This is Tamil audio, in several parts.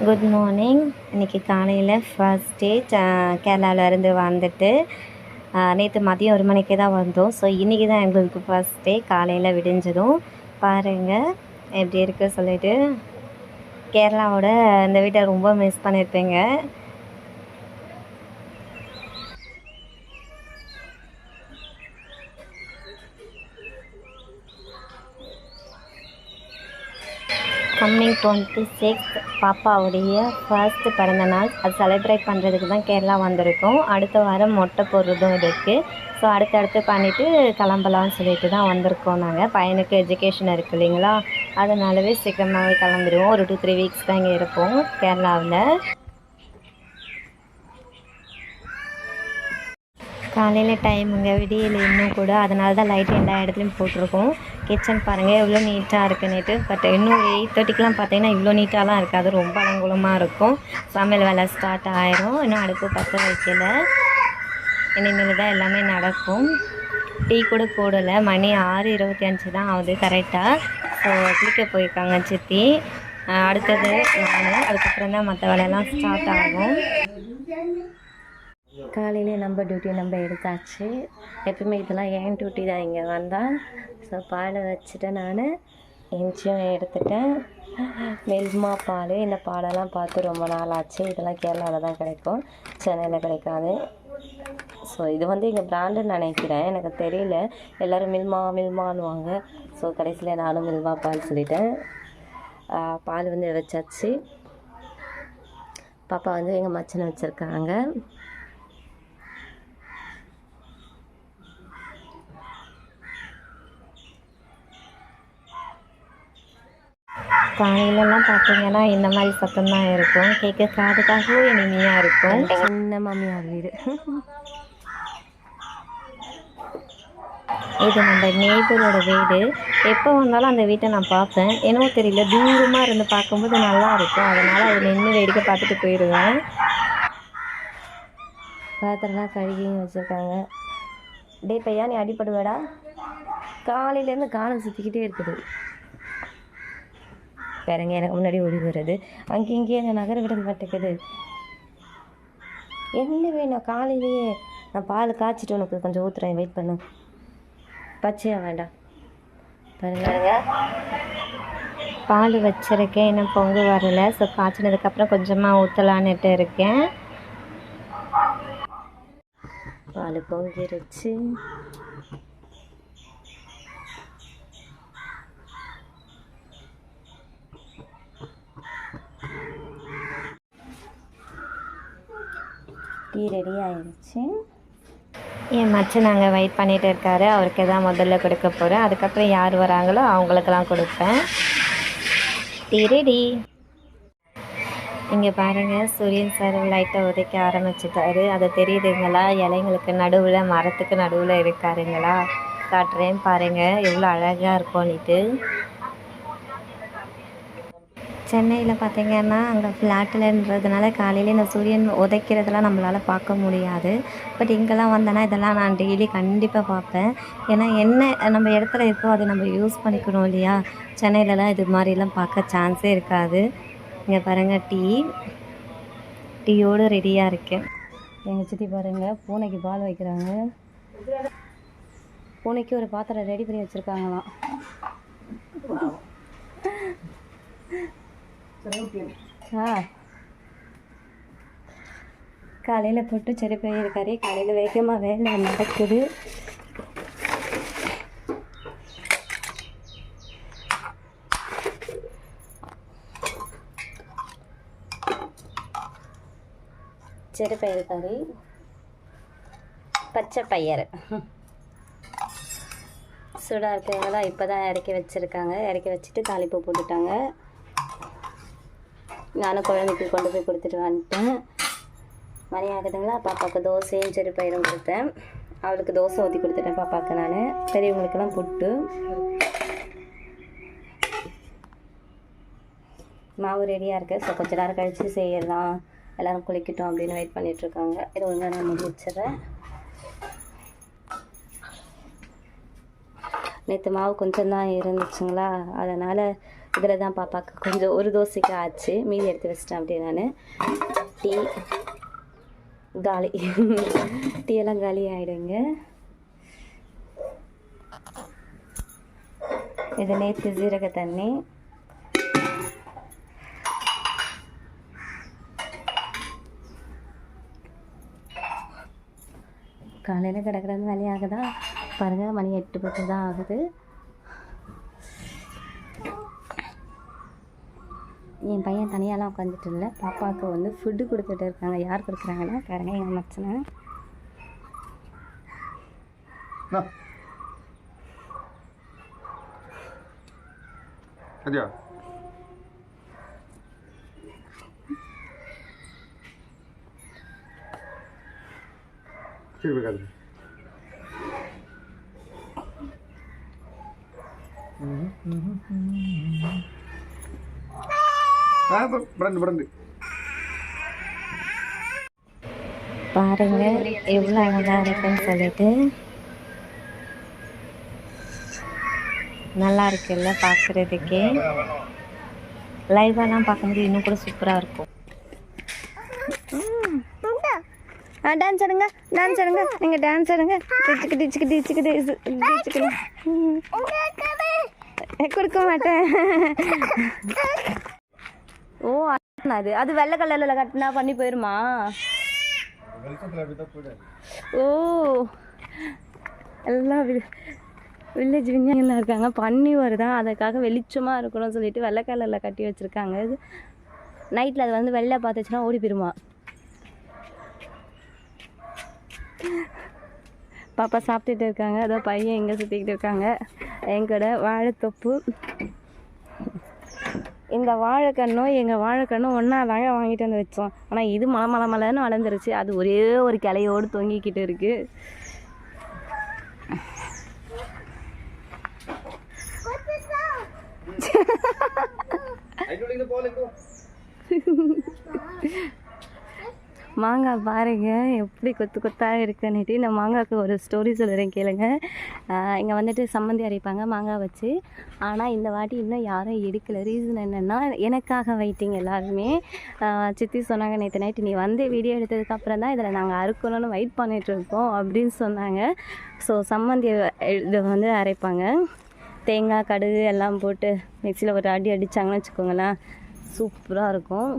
குட் மார்னிங் இன்றைக்கி காலையில் ஃபர்ஸ்ட் டே கேரளாவிலேருந்து வந்துட்டு நேற்று மதியம் ஒரு மணிக்கு தான் வந்தோம். ஸோ இன்றைக்கி தான் எங்களுக்கு ஃபர்ஸ்ட் டே காலையில் விடிஞ்சதும். பாருங்கள் எப்படி இருக்குன்னு சொல்லிட்டு. கேரளாவோட இந்த வீட்டை ரொம்ப மிஸ் பண்ணியிருப்பேங்க கம்மிங் டுவெண்ட்டி சிக்ஸ் பாப்பாவுடைய ஃபர்ஸ்ட் பிறந்த நாள். அது செலிப்ரேட் பண்ணுறதுக்கு தான் கேரளா வந்திருக்கோம். அடுத்த வாரம் மொட்டை போடுறதும் இருக்குது ஸோ அடுத்தடுத்து பண்ணிவிட்டு கிளம்பலாம்னு சொல்லிட்டு தான் வந்திருக்கோம் நாங்கள் பையனுக்கு எஜுகேஷன் இருக்குது இல்லைங்களா? அதனாலவே சீக்கிரமாகவே கிளம்பிடுவோம். ஒரு டூ த்ரீ வீக்ஸ் தான் இங்கே இருப்போம் கேரளாவில். காலையில் டைமுங்க விடியல் இன்னும் கூட. அதனால தான் லைட் எல்லா இடத்துலையும் போட்டிருக்கோம். கிச்சன் பாருங்கள் எவ்வளோ நீட்டாக இருக்குன்னுட்டு. பட் இன்னும் எயிட் தேர்ட்டிக்கெலாம் பார்த்தீங்கன்னா இவ்வளோ நீட்டாலாம் இருக்காது. ரொம்ப அலங்குலமாக இருக்கும். சமையல் வேலை ஸ்டார்ட் ஆயிரும். இன்னும் அடுப்பு பற்ற வைக்கல. இனிமேல் தான் எல்லாமே நடக்கும். டீ கூட போடலை. மணி ஆறு இருபத்தி அஞ்சு தான் ஆகுது கரெக்டாக ஸோ குளிக்க போயிருக்காங்க சித்தி. அடுத்தது நான். அதுக்கப்புறம் தான் மற்ற வேலையெல்லாம் ஸ்டார்ட் ஆகும். காலையிலே நம்ம டியூட்டி நம்ம எடுத்தாச்சு. எப்பவுமே இதெல்லாம் ஏன் டியூட்டி தான் இங்கே வந்தால் ஸோ பாலை வச்சுட்டு நான் எஞ்சியும் எடுத்துட்டேன். மில்மா பால் இந்த பாலெல்லாம் பார்த்து ரொம்ப நாள் ஆச்சு இதெல்லாம் கேரளாவில் தான் கிடைக்கும். சென்னையில் கிடைக்காது. ஸோ இது வந்து எங்கள் பிராண்டுன்னு நினைக்கிறேன். எனக்கு தெரியல. எல்லோரும் மில்மா மில்மான்னுவாங்க. ஸோ கடைசியில் நானும் மில்மா பால் சொல்லிட்டேன். பால் வந்து வச்சாச்சு. பாப்பா வந்து எங்கள் மச்சனை வச்சுருக்காங்க. காலையிலலாம் பார்த்தீங்கன்னா இந்த மாதிரி சத்தம் தான் இருக்கும். கேட்க காதுக்காகவும் இனிமையாக இருக்கும் சின்ன மாமியார் வீடு. இது நம்ம நெய்பரோட வீடு. எப்போ வந்தாலும் அந்த வீட்டை நான் பார்ப்பேன். என்னவோ தெரியல தூரமாக இருந்து பார்க்கும்போது நல்லா இருக்கும். அதனால் அதில் நின்று வேடிக்கை பார்த்துட்டு போயிடுவேன். பாத்திரம்லாம் கழுகியும் வச்சுருக்காங்க. டே பையா நீ அடிப்படுவேடா. காலையிலேருந்து காலம் சுற்றிக்கிட்டே இருக்குது. வேறங்க எனக்கு முன்னாடி ஓடி வருது. அங்கே இங்கேயே அந்த நகர விட மாட்டேங்குது என்ன வேணும்? காலையிலேயே நான் பால் காய்ச்சிட்டு உனக்கு கொஞ்சம் ஊற்றுறேன் வெயிட் பண்ணு. பச்சையா வேண்டாம். பாருங்க. பால் வச்சிருக்கேன். இன்னும் பொங்கு வரல. ஸோ காய்ச்சினதுக்கப்புறம் கொஞ்சமாக ஊற்றலான்னுட்டு இருக்கேன். பால் பொங்கிருச்சு. டீ ரெடி ஆயிடுச்சு என் மச்சன் நாங்கள் வெயிட் பண்ணிகிட்டு இருக்காரு. அவருக்கு தான் முதல்ல கொடுக்க போகிறேன் அதுக்கப்புறம் யார் வராங்களோ அவங்களுக்கெல்லாம் கொடுப்பேன். Tea ready. இங்கே பாருங்கள் சூரியன் சார் லைட்டை உதைக்க ஆரம்பிச்சிட்டாரு. அது தெரியுதுங்களா இலைங்களுக்கு நடுவில் மரத்துக்கு நடுவில் இருக்காருங்களா? காட்டுறேன் பாருங்கள் எவ்வளோ அழகாக இருக்கும்னுட்டு. சென்னையில் பார்த்திங்கன்னா அங்கே ஃப்ளாட்டில்ன்றதுனால காலையில் இந்த சூரியன் உதைக்கிறதெல்லாம் நம்மளால் பார்க்க முடியாது. பட் இங்கெல்லாம் வந்தேன்னா இதெல்லாம் நான் டெய்லி கண்டிப்பாக பார்ப்பேன். ஏன்னா என்ன நம்ம இடத்துல இருக்கோ அதை நம்ம யூஸ் பண்ணிக்கணும் இல்லையா? சென்னையிலலாம் இது மாதிரிலாம் பார்க்க சான்ஸே இருக்காது. இங்கே பாருங்கள் டீ. டீயோடு ரெடியாக இருக்கேன். எங்கள் சித்தி பாருங்கள் பூனைக்கு பால் வைக்கிறாங்க. பூனைக்கு ஒரு பாத்திரம் ரெடி பண்ணி வச்சுருக்காங்களாம். ஆ. காலையில் போட்டு சரி போயிருக்காரு காலையில் வேகமாக வேலை நடக்குது. சிறு பயிறு கறி பச்சை பயிர் சூடாக இருக்கிறவங்களாம் இப்போ தான் இறக்கி வச்சுருக்காங்க. இறக்கி வச்சுட்டு தாளிப்பு போட்டுட்டாங்க. நானும் குழந்தைக்கு கொண்டு போய் கொடுத்துட்டு வந்துட்டேன். மணி ஆகுதுங்களா? பாப்பாவுக்கு தோசையும் சரி பயிரும் கொடுத்தேன். அவளுக்கு தோசை ஊற்றி கொடுத்துட்டேன் பாப்பாவுக்கு நான். பெரியவங்களுக்கெல்லாம் புட்டு. மாவு ரெடியாக இருக்குது ஸோ கொஞ்ச நேரம் கழித்து செய்யலாம். எல்லோரும் குளிக்கட்டும் அப்படின்னு வெயிட் பண்ணிகிட்ருக்காங்க இது ஒழுங்காக நான் முடிச்சிடுறேன். நேற்று மாவு கொஞ்சம் தான் இருந்துச்சுங்களா? அதனால் இதில் தான் பாப்பாவுக்கு கொஞ்சம் ஒரு தோசைக்கு ஆச்சு. மீதி எடுத்து வச்சிட்டேன் அப்படி நான். டீ காலி. டீ எல்லாம் காலி ஆகிடுங்க இது நேற்று ஜீரக தண்ணி. காலையில் கிடக்கிறது வேலையாகுதா பாருங்கள் மணி எட்டு பத்து தான் ஆகுது. என் பையன் தனியாலாம் உட்காந்துட்டு இல்லை. பாப்பாவுக்கு வந்து ஃபுட்டு கொடுத்துட்டு இருக்காங்க. யார் கொடுக்குறாங்கன்னா பாருங்க எங்கள் மச்சனை. அதையா சரி வைக்காது Mm-hmm. பாருங்க எவ்வளோ அழகாக இருக்குன்னு சொல்லிட்டு. நல்லா இருக்குல்ல பார்க்கறதுக்கே லைவாலாம் பார்க்கும்போது இன்னும் கூட சூப்பராக இருக்கும். ஆ டான்ஸ் ஆடுங்க டான்ஸ் ஆடுங்க. நீங்கள் டான்ஸ் ஆடுங்க. டிச்சுக்கு டிச்சுக்கு டிச்சுக்கு டிச்சுக்கு. கொடுக்க மாட்டேன். ஓ அது. அது வெள்ளை கலரில் கட்டினா பண்ணி போயிருமா? ஓ. எல்லாம் வில்லேஜ் விஞ்ஞானிலாம் இருக்காங்க. பன்னி வருதான் அதுக்காக வெளிச்சமாக இருக்கணும்னு சொல்லிட்டு வெள்ளை கலரில் கட்டி வச்சுருக்காங்க. இது நைட்டில் அது வந்து வெளில பார்த்துச்சுன்னா ஓடி போயிருமா? பாப்பா சாப்பிட்டுட்டு இருக்காங்க. அதோ பையன் இங்கே சுற்றிக்கிட்டு இருக்காங்க. எங்கூட வாழைத்தொப்பு. இந்த வாழைக்கண்ணும் எங்கள் வாழைக்கண்ணும் ஒன்றா தாங்க வாங்கிட்டு வந்து வச்சோம். ஆனால் இது மலை மலை மலைன்னு வளர்ந்துருச்சு. அது ஒரே ஒரு கிளையோடு தொங்கிக்கிட்டு இருக்கு. மாங்காய் பாருங்க எப்படி கொத்து கொத்தாக இருக்குன்னுட்டு இந்த மாங்காய்க்கு ஒரு ஸ்டோரி சொல்லுறேன் கேளுங்க. இங்கே வந்துட்டு சம்மந்தி அரைப்பாங்க மாங்காய் வச்சு. ஆனால் இந்த வாட்டி இன்னும் யாரும் எடுக்கலை. ரீசன் என்னென்னா எனக்காக வெயிட்டிங் எல்லாருமே. சித்தி சொன்னாங்க நேற்று நைட்டு நீ வந்து வீடியோ எடுத்ததுக்கப்புறம் தான் இதில் நாங்கள் அறுக்கணும்னு வெயிட் பண்ணிகிட்ருக்கோம் அப்படின்னு சொன்னாங்க. ஸோ சம்மந்தி இதை வந்து அரைப்பாங்க. தேங்காய் கடுகு எல்லாம் போட்டு மிக்சியில் ஒரு அடி அடித்தாங்கன்னு வச்சுக்கோங்களேன். சூப்பராக இருக்கும்.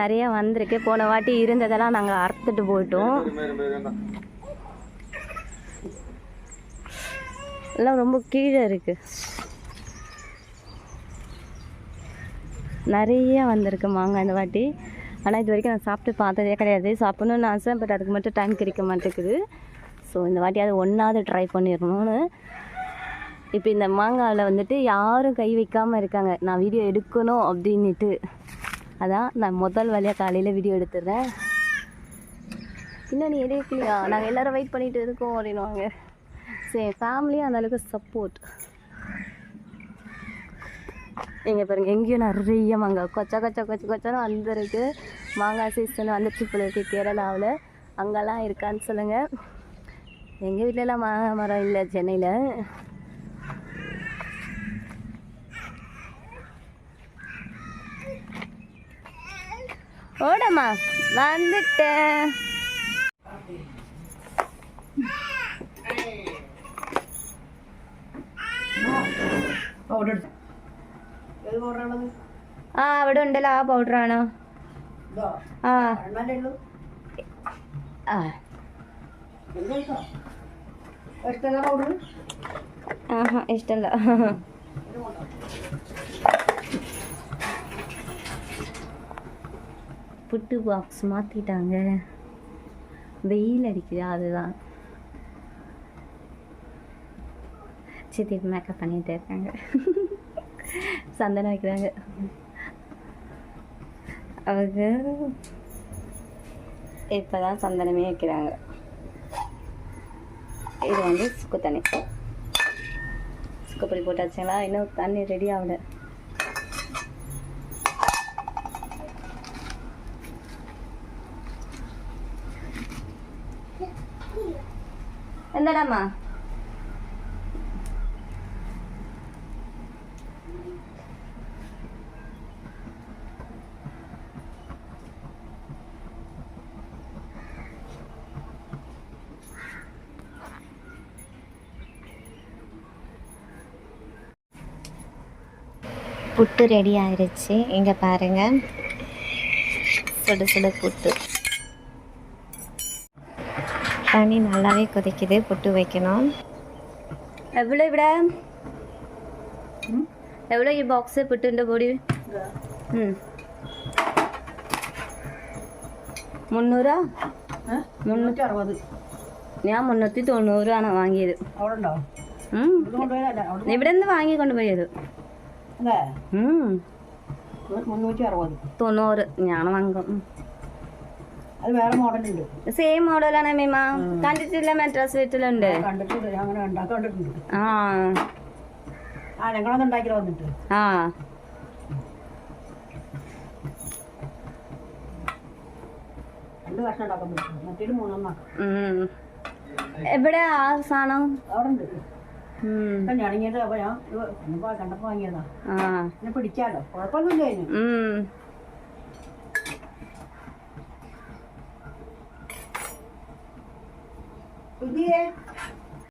நிறைய வந்திருக்கு. போன வாட்டி இருந்ததெல்லாம் நாங்கள் அறுத்துட்டு போயிட்டோம். எல்லாம் ரொம்ப கீழே இருக்கு. நிறைய வந்திருக்கு மாங்காய் இந்த வாட்டி. ஆனால் இது வரைக்கும் நான் சாப்பிட்டு பார்த்ததே கிடையாது. சாப்பிட்ணுன்னு ஆசை பட் அதுக்கு மட்டும் டைம் கிடைக்க மாட்டேங்குது. ஸோ இந்த வாட்டி அது ஒன்றாவது ட்ரை பண்ணிடணும்னு. இப்போ இந்த மாங்காவில் வந்துட்டு யாரும் கை வைக்காமல் இருக்காங்க. நான் வீடியோ எடுக்கணும் அப்படின்னுட்டு. அதான் நான் முதல் வழியாக காலையில் வீடியோ எடுத்துடுறேன். இன்னும் நீ எடுக்கலையா? நாங்கள் எல்லோரும் வெயிட் பண்ணிட்டு இருக்கோம் அப்படின்னுவாங்க. சரி ஃபேமிலியும் அந்தளவுக்கு சப்போர்ட் எங்கே பாருங்க எங்கேயும் நிறைய மாங்காய் கொச்சா கொச்சா கொச்ச கொச்சான்னு வந்துருக்கு. மாங்காய் சீசன் வந்துச்சு போல இருக்கு கேரளாவில். அங்கெல்லாம் இருக்கான்னு சொல்லுங்கள் எங்கள் வீட்டிலலாம் மாங்காய் மரம் இல்லை சென்னையில். ஓடம்மா வந்துட்டேன் ആ അവിടെ ഉണ്ടല്ലോ ആ പൗഡർ ആണോ ആ ആ ആഹാ ഇഷ്ടമല്ല புட்டு பாக்ஸ் மாற்றிட்டாங்க வெயில் அடிக்குது அதுதான். சித்தி மேக்கப் பண்ணிகிட்டே இருக்காங்க. சந்தனம் வைக்கிறாங்க. அவங்க இப்போ தான் சந்தனமே வைக்கிறாங்க. இது வந்து சுக்கு தண்ணி. சுக்குப்பொடி போட்டாச்சுங்களா? இன்னும் தண்ணி ரெடி ஆகலை. இல்லடாமா புட்டு ரெடி ஆயிடுச்சு இங்கே பாருங்கள் சுடு சுடு புட்டு. தண்ணி நல்லாவே கொதிக்குது புட்டு வைக்கணும் எவ்வளோ ഇവിടെ എവിടെ ഈ ബോക്സ് പുട്ടിൻ്റെ പൊടി ഉം. മുന്നൂറാ മുന്നൂറ്റി അറുപത് ഞാൻ മുന്നൂറ്റി തൊണ്ണൂറാണ് വാങ്ങിയത് അവിടെ ഉണ്ടോ ഉം. ഇത് കൊണ്ടുപോയതല്ല അവിടെ ഇവിടെ നിന്ന് വാങ്ങിക്കൊണ്ട് പോയത് അല്ലേ ഉം. ഇത് മുന്നൂറ്റി അറുപത് തൊണ്ണൂറ് ഞാൻ വാങ്ങും ഉം. അത് വേറെ മോഡലുണ്ട്. സെയിം മോഡലാണ് മീമ. കണ്ടിട്ടില്ല മെട്രാസ് വീട്ടിലുണ്ട്. കണ്ടിട്ടുണ്ട്. അങ്ങനെ ഉണ്ടാക്കി കണ്ടിട്ടുണ്ട്. ആ. ആ ഞങ്ങളൊന്ന് ഉണ്ടാക്കി വന്നിട്ട്. ആ. രണ്ട് കഷ്ണം ഉണ്ടാക്കാൻ പറ്റും. മറ്റേത് മൂന്നെണ്ണാക്കാം. എവിടെ ആ സാധനം? അവിടെ ഉണ്ട് ഇപ്പൊ കണ്ടപ്പോൾ വാങ്ങിയതാ. ആ. എന്നെ പിടിക്കാലോ. കുഴപ്പമൊന്നുമില്ല അതിന്. 约